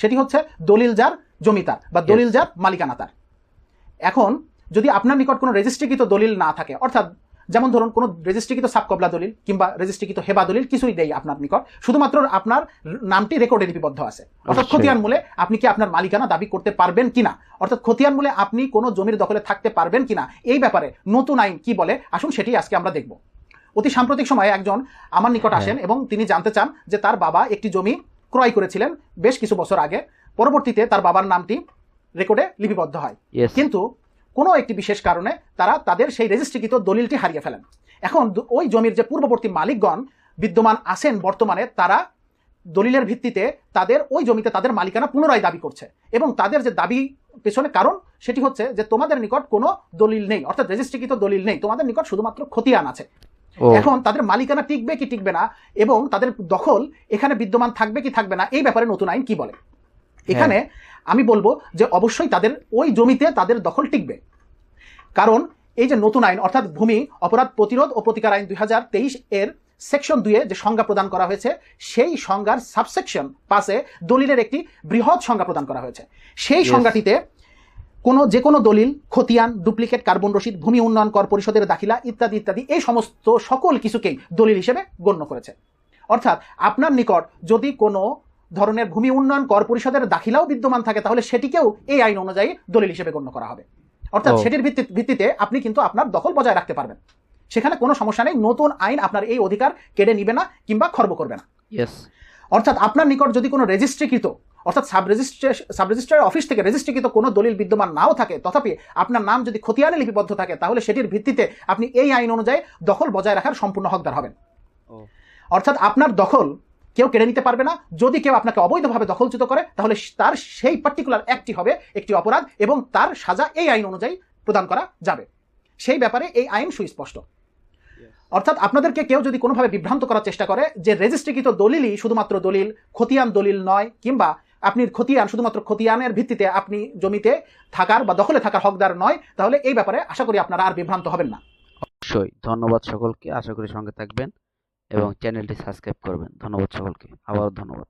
সেটি হচ্ছে দলিল যার জমিতার বা দলিল যার মালিকানা তার। এখন যদি আপনার নিকট কোনো রেজিস্ট্রিকৃত দলিল না থাকে অর্থাৎ যেমন ধরুন কোনো রেজিস্ট্রিকৃত সাবকবলা দলিল কিংবা রেজিস্ট্রিকৃত হেবা দলিল কিছুই দেই আপনার নিকট শুধুমাত্র আপনার নামটি রেকর্ডে লিপিবদ্ধ আছে। অর্থাৎ খতিয়ান মূলে আপনি কি আপনার মালিকানা দাবি করতে পারবেন কিনা? অর্থাৎ খতিয়ান মূলে আপনি কোনো জমির দখলে থাকতে পারবেন কিনা? এই ব্যাপারে নতুন আইন কি বলে? আসুন সেটি আজকে আমরা দেখব। অতি সাম্প্রতিক সময়ে একজন আমার নিকট হ্যাঁ। আসেন এবং তিনি জানতে চান যে তার বাবা একটি জমি ক্রয় করেছিলেন বেশ কিছু বছর আগে। পরবর্তীতে তার বাবার নামটি রেকর্ডে লিপিবদ্ধ হয়। কিন্তু কোনো একটি বিশেষ কারণে তারা তাদের সেই রেজিস্ট্রিকৃত দলিলটি হারিয়ে ফেলেন। এখন ওই জমির যে পূর্ববর্তী মালিকগণ বিদ্যমান আছেন বর্তমানে তারা দলিলের ভিত্তিতে তাদের ওই জমিতে তাদের মালিকানা পুনরায় দাবি করছে। এবং তাদের যে দাবি পেছনে কারণ সেটি হচ্ছে যে তোমাদের নিকট কোনো দলিল নেই অর্থাৎ রেজিস্ট্রিকৃত দলিল নেই। তোমাদের নিকট শুধুমাত্র খতিয়ান আছে। এখন তাদের মালিকানা টিকবে কি টিকবে না এবং তাদের দখল এখানে বিদ্যমান থাকবে কি থাকবে না এই ব্যাপারে নতুন আইন কি বলে? এখানে আমি বলব যে অবশ্যই তাদের ওই জমিতে তাদের দখল টিকবে। কারণ এই যে নতুন আইন অর্থাৎ ভূমি অপরাধ প্রতিরোধ ও প্রতিকার আইন দুই হাজার তেইশ এর সেকশন দুয়ে যে সংজ্ঞা প্রদান করা হয়েছে সেই সংজ্ঞার সাবসেকশন পাশে দলিলের একটি বৃহৎ সংজ্ঞা প্রদান করা হয়েছে। সেই সংজ্ঞাটিতে কোনো যে কোনো দলিল খতিয়ান ডুপ্লিকেট কার্বন রসিদ ভূমি উন্নয়ন কর পরিষদের দাখিলা ইত্যাদি ইত্যাদি এই সমস্ত সকল কিছুকেই দলিল হিসেবে গণ্য করেছে। অর্থাৎ আপনার নিকট যদি কোনো ধরনের ভূমি উন্নয়ন কর পরিষদের দাখিলাও বিদ্যমান থাকে তাহলে সেটিকেও এই আইন অনুযায়ী দলিল হিসেবে গণ্য করা হবে। অর্থাৎ সেটির ভিত্তি- ভিত্তিতে আপনি কিন্তু আপনার দখল বজায় রাখতে পারবেন। সেখানে কোনো সমস্যা নেই নতুন আইন আপনার এই অধিকার কেড়ে নিবে না কিংবা খর্ব করবে না। অর্থাৎ আপনার নিকট যদি কোনো রেজিস্ট্রিকৃত অর্থাৎ সাব রেজিস্ট্রে সাব রেজিস্ট্রার অফিস থেকে রেজিস্ট্রিকৃত কোনো দলিল বিদ্যমান নাও থাকে তথাপি আপনার নাম যদি খতিয়ানে লিপিবদ্ধ থাকে তাহলে সেটির ভিত্তিতে আপনি এই আইন অনুযায়ী দখল বজায় রাখার সম্পূর্ণ হকদার হবেন। অর্থাৎ আপনার দখল কেউ কেড়ে নিতে পারবে না। যদি কেউ আপনাকে অবৈধভাবে দখলচ্যুত করে তাহলে তার সেই পার্টিকুলার অ্যাক্টটি হবে একটি অপরাধ এবং তার সাজা এই আইন অনুযায়ী প্রদান করা যাবে। সেই ব্যাপারে এই আইন সুস্পষ্ট। অর্থাৎ আপনাদেরকে কেউ যদি কোনোভাবে বিভ্রান্ত করার চেষ্টা করে যে রেজিস্ট্রিকৃত দলিলই শুধুমাত্র দলিল, খতিয়ান দলিল নয়, কিংবা আপনি খতিয়ান, শুধুমাত্র খতিয়ানের ভিত্তিতে আপনি জমিতে থাকার বা দখলে থাকার হকদার নয়, তাহলে এই ব্যাপারে আশা করি আপনারা আর বিভ্রান্ত হবেন না। অবশ্যই। ধন্যবাদ সকলকে। আশা করি সঙ্গে থাকবেন এবং চ্যানেলটি সাবস্ক্রাইব করবেন। ধন্যবাদ সকলকে। আবারও ধন্যবাদ।